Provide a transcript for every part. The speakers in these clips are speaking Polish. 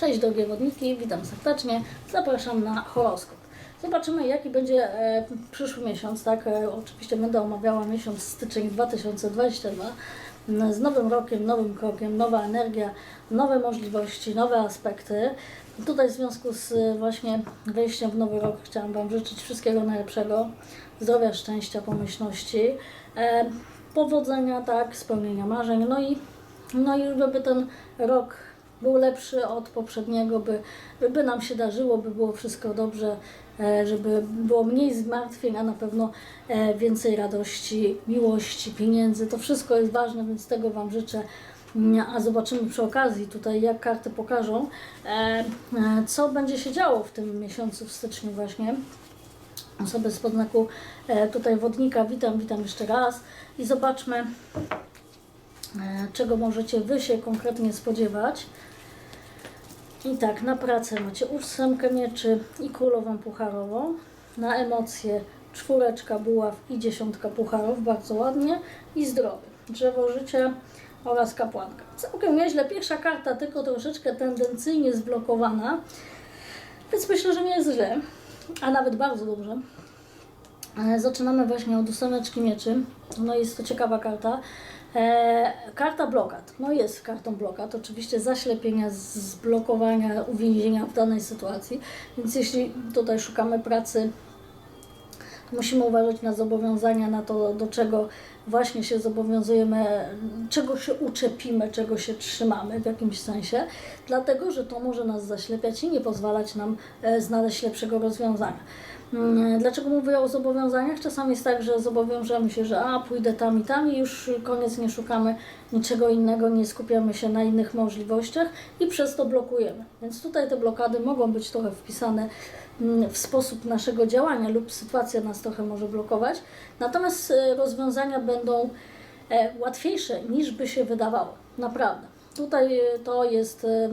Cześć drogie wodniki, witam serdecznie. Zapraszam na horoskop. Zobaczymy jaki będzie e, przyszły miesiąc, tak? E, oczywiście będę omawiała miesiąc styczeń 2022 m, z nowym rokiem, nowym krokiem, nowa energia, nowe możliwości, nowe aspekty. Tutaj w związku z e, właśnie wejściem w nowy rok chciałam Wam życzyć wszystkiego najlepszego, zdrowia, szczęścia, pomyślności, e, powodzenia, tak, spełnienia marzeń, no i no i żeby ten rok był lepszy od poprzedniego, by, by nam się darzyło, by było wszystko dobrze, e, żeby było mniej zmartwień, a na pewno e, więcej radości, miłości, pieniędzy. To wszystko jest ważne, więc tego Wam życzę. Mm, A zobaczymy przy okazji tutaj, jak karty pokażą, e, co będzie się działo w tym miesiącu, w styczniu właśnie osoby z podznaku tutaj wodnika. Witam, witam jeszcze raz i zobaczmy, czego możecie Wy się konkretnie spodziewać. I tak, na pracę macie ósemkę mieczy i królową pucharową. Na emocje czwóreczka buław i dziesiątka pucharów, bardzo ładnie. I zdrowie, drzewo życia oraz kapłanka. Całkiem nieźle, pierwsza karta tylko troszeczkę tendencyjnie zblokowana, więc myślę, że nie jest źle, a nawet bardzo dobrze. E, Zaczynamy właśnie od ósemeczki mieczy. No jest to ciekawa karta. E, karta blokad. No jest kartą blokad. Oczywiście zaślepienia, zblokowania, uwięzienia w danej sytuacji. Więc jeśli tutaj szukamy pracy, musimy uważać na zobowiązania, na to, do czego właśnie się zobowiązujemy, czego się uczepimy, czego się trzymamy w jakimś sensie, dlatego że to może nas zaślepiać i nie pozwalać nam e, znaleźć lepszego rozwiązania. Mm, Dlaczego mówię o zobowiązaniach? Czasami jest tak, że zobowiążemy się, że a pójdę tam i tam i już koniec, nie szukamy niczego innego, nie skupiamy się na innych możliwościach i przez to blokujemy. Więc tutaj te blokady mogą być trochę wpisane mm, w sposób naszego działania lub sytuacja nas trochę może blokować. Natomiast e, rozwiązania będą e, łatwiejsze niż by się wydawało. Naprawdę. Tutaj e, to jest e,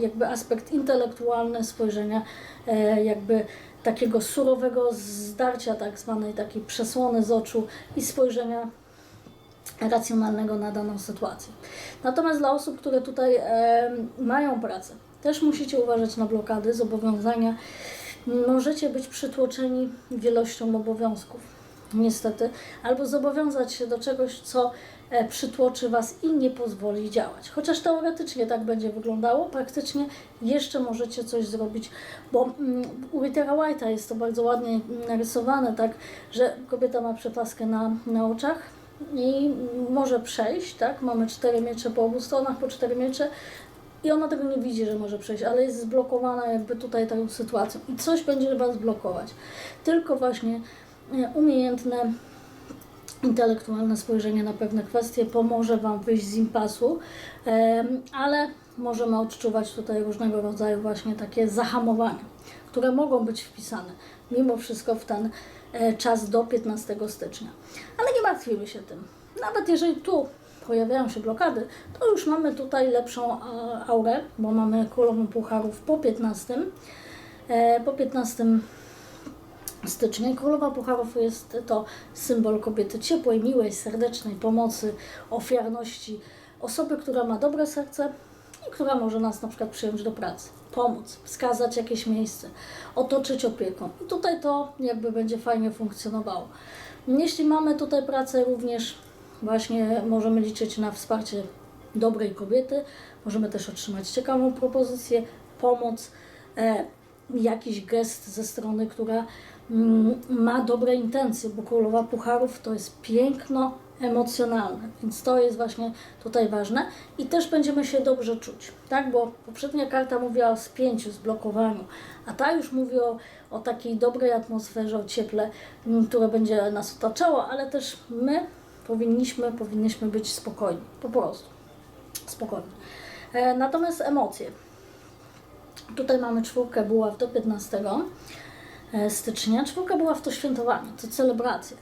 jakby aspekt intelektualny spojrzenia, e, jakby takiego surowego zdarcia, tak zwanej takiej przesłony z oczu i spojrzenia racjonalnego na daną sytuację. Natomiast dla osób, które tutaj mają pracę, też musicie uważać na blokady, zobowiązania. Możecie być przytłoczeni wielością obowiązków, niestety, albo zobowiązać się do czegoś, co przytłoczy Was i nie pozwoli działać. Chociaż teoretycznie tak będzie wyglądało, praktycznie jeszcze możecie coś zrobić, bo mm, u Rittera White'a jest to bardzo ładnie narysowane, tak, że kobieta ma przepaskę na, na oczach, i może przejść, tak? Mamy cztery miecze po obu stronach, po cztery miecze i ona tego nie widzi, że może przejść, ale jest zblokowana jakby tutaj tą sytuacją i coś będzie Was blokować. Tylko właśnie e, umiejętne intelektualne spojrzenie na pewne kwestie pomoże Wam wyjść z impasu, ale możemy odczuwać tutaj różnego rodzaju właśnie takie zahamowania, które mogą być wpisane mimo wszystko w ten e, czas do 15 stycznia. Ale nie martwimy się tym. Nawet jeżeli tu pojawiają się blokady, to już mamy tutaj lepszą aurę, bo mamy królową pucharów po 15. E, Po 15 stycznia. Królowa Pucharów jest to symbol kobiety ciepłej, miłej, serdecznej, pomocy, ofiarności, osoby, która ma dobre serce i która może nas na przykład przyjąć do pracy, pomóc, wskazać jakieś miejsce, otoczyć opieką. I tutaj to jakby będzie fajnie funkcjonowało. Jeśli mamy tutaj pracę również właśnie możemy liczyć na wsparcie dobrej kobiety, możemy też otrzymać ciekawą propozycję, pomoc, e, jakiś gest ze strony, która ma dobre intencje, bo królowa pucharów to jest piękno emocjonalne, więc to jest właśnie tutaj ważne i też będziemy się dobrze czuć, tak, bo poprzednia karta mówiła o spięciu, zblokowaniu, a ta już mówi o, o takiej dobrej atmosferze, o cieple, mm, które będzie nas otaczało, ale też my powinniśmy, powinniśmy być spokojni, po prostu spokojni. E, natomiast emocje, Tutaj mamy czwórkę buław do 15 e, stycznia. Czwórka buław to świętowanie, to celebracje.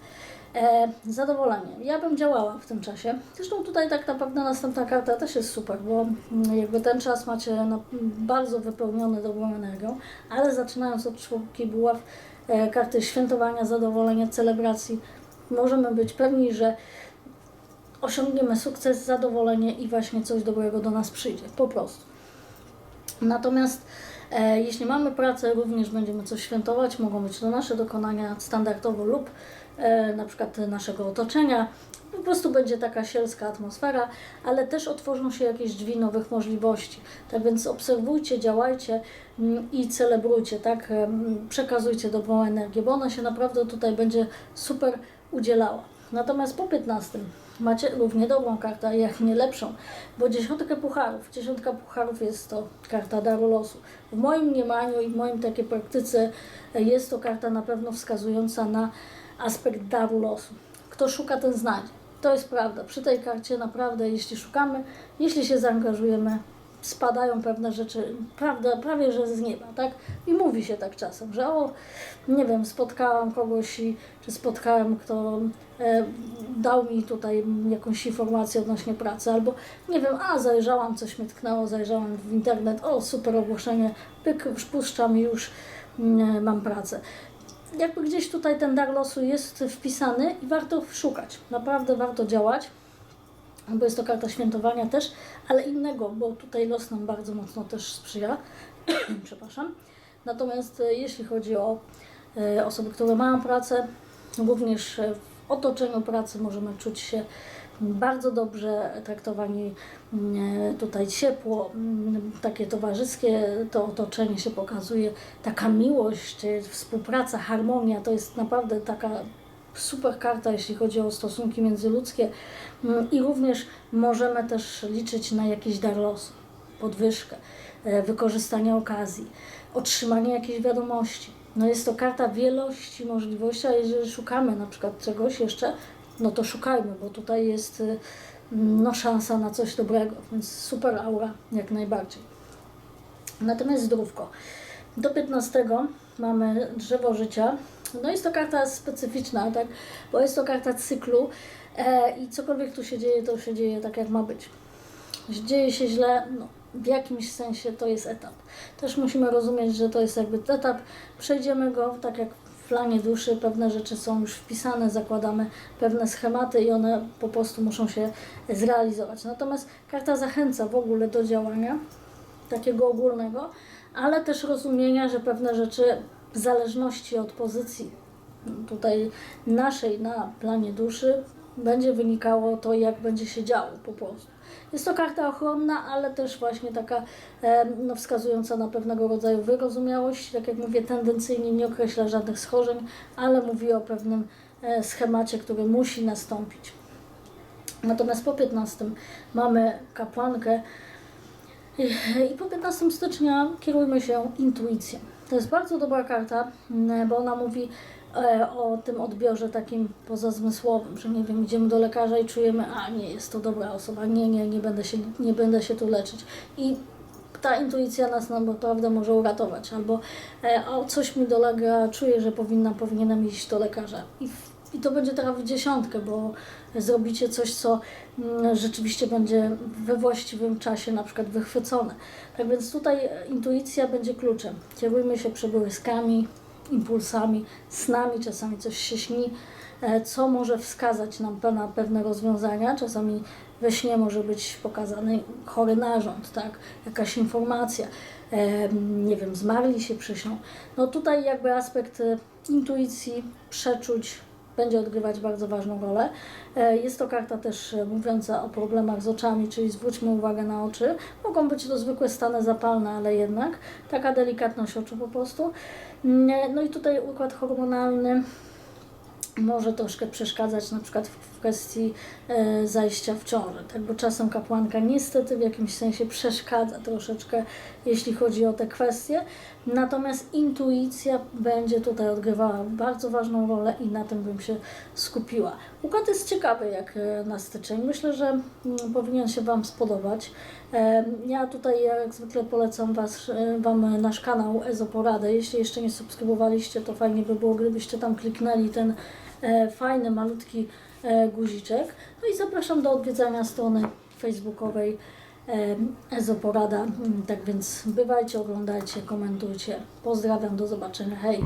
E, zadowolenie. Ja bym działała w tym czasie. Zresztą tutaj tak naprawdę następna karta też jest super, bo mm, jakby ten czas macie no, bardzo wypełniony dobrą energią, ale zaczynając od czwórki buław, e, karty świętowania, zadowolenia, celebracji, możemy być pewni, że osiągniemy sukces, zadowolenie i właśnie coś dobrego do nas przyjdzie. Po prostu. Natomiast e, jeśli mamy pracę, również będziemy coś świętować, mogą być to nasze dokonania standardowo lub e, na przykład naszego otoczenia. Po prostu będzie taka sielska atmosfera, ale też otworzą się jakieś drzwi nowych możliwości. Tak więc obserwujcie, działajcie mm, i celebrujcie, tak? Em, Przekazujcie dobrą energię, bo ona się naprawdę tutaj będzie super udzielała. Natomiast po 15 macie równie dobrą kartę, jak nie lepszą, bo dziesiątkę pucharów. Dziesiątka pucharów jest to karta daru losu. W moim mniemaniu i w moim takiej praktyce e, jest to karta na pewno wskazująca na aspekt daru losu. Kto szuka, ten znajdzie. To jest prawda. Przy tej karcie naprawdę, jeśli szukamy, jeśli się zaangażujemy, spadają pewne rzeczy, prawda, prawie że z nieba, tak? I mówi się tak czasem, że o, nie wiem, spotkałam kogoś, i, czy spotkałem, kto e, dał mi tutaj jakąś informację odnośnie pracy, albo nie wiem, a zajrzałam, coś mnie tknęło, zajrzałam w internet, o, super ogłoszenie, pyk, puszczam i już mm, mam pracę jakby gdzieś tutaj ten dar losu jest wpisany i warto szukać. Naprawdę warto działać, bo jest to karta świętowania też, ale innego, bo tutaj los nam bardzo mocno też sprzyja. Przepraszam. Natomiast e, jeśli chodzi o e, osoby, które mają pracę, również e, w otoczeniu pracy możemy czuć się bardzo dobrze traktowani, mm, tutaj ciepło, mm, takie towarzyskie, to otoczenie się pokazuje, taka miłość, współpraca, harmonia, to jest naprawdę taka super karta, jeśli chodzi o stosunki międzyludzkie Mm, i również możemy też liczyć na jakiś dar losu, podwyżkę, e, wykorzystanie okazji, otrzymanie jakiejś wiadomości. No jest to karta wielości możliwości, a jeżeli szukamy na przykład czegoś jeszcze, no to szukajmy, bo tutaj jest y, no, szansa na coś dobrego, więc super aura jak najbardziej. Natomiast zdrówko. Do 15 mamy drzewo życia. No jest to karta specyficzna, tak? bo jest to karta cyklu e, i cokolwiek tu się dzieje, to się dzieje tak jak ma być. Jeśli dzieje się źle, no, w jakimś sensie to jest etap. Też musimy rozumieć, że to jest jakby etap, przejdziemy go tak jak w planie duszy, pewne rzeczy są już wpisane, zakładamy pewne schematy i one po prostu muszą się zrealizować. Natomiast karta zachęca w ogóle do działania takiego ogólnego, ale też rozumienia, że pewne rzeczy w zależności od pozycji tutaj naszej na planie duszy będzie wynikało to, jak będzie się działo po prostu. Jest to karta ochronna, ale też właśnie taka no, wskazująca na pewnego rodzaju wyrozumiałość. Tak jak mówię, tendencyjnie nie określa żadnych schorzeń, ale mówi o pewnym e, schemacie, który musi nastąpić. Natomiast po 15 mamy kapłankę i, po 15 stycznia kierujmy się intuicją. To jest bardzo dobra karta, m, bo ona mówi e, o tym odbiorze takim pozazmysłowym, że nie wiem, idziemy do lekarza i czujemy, a nie, jest to dobra osoba, nie, nie, nie będę się, nie będę się tu leczyć. I ta intuicja nas naprawdę może uratować, albo e, o, coś mi dolega, czuję, że powinna, powinienem iść do lekarza. I, I to będzie teraz w dziesiątkę, bo zrobicie coś, co mm, rzeczywiście będzie we właściwym czasie na przykład wychwycone. Tak więc tutaj intuicja będzie kluczem. Kierujmy się przebłyskami, impulsami, snami, czasami coś się śni, e, co może wskazać nam na pewne rozwiązania. Czasami we śnie może być pokazany chory narząd, tak? jakaś informacja, e, nie wiem, zmarli się przyśnią. No tutaj jakby aspekt e, intuicji, przeczuć będzie odgrywać bardzo ważną rolę. E, Jest to karta też e, mówiąca o problemach z oczami, czyli zwróćmy uwagę na oczy. Mogą być to zwykłe stany zapalne, ale jednak taka delikatność oczu po prostu. Mm, No i tutaj układ hormonalny może troszkę przeszkadzać na przykład w kwestii e, zajścia w ciążę, tak? bo czasem kapłanka niestety w jakimś sensie przeszkadza troszeczkę, jeśli chodzi o te kwestie, natomiast intuicja będzie tutaj odgrywała bardzo ważną rolę i na tym bym się skupiła. Układ jest ciekawy jak e, na styczeń, myślę, że mm, powinien się Wam spodobać. E, Ja tutaj jak zwykle polecam was, e, Wam nasz kanał Ezoporadę, jeśli jeszcze nie subskrybowaliście, to fajnie by było, gdybyście tam kliknęli ten fajny, malutki e, guziczek. No i zapraszam do odwiedzania strony facebookowej e, Ezoporada. Mm, Tak więc bywajcie, oglądajcie, komentujcie. Pozdrawiam, do zobaczenia. Hej!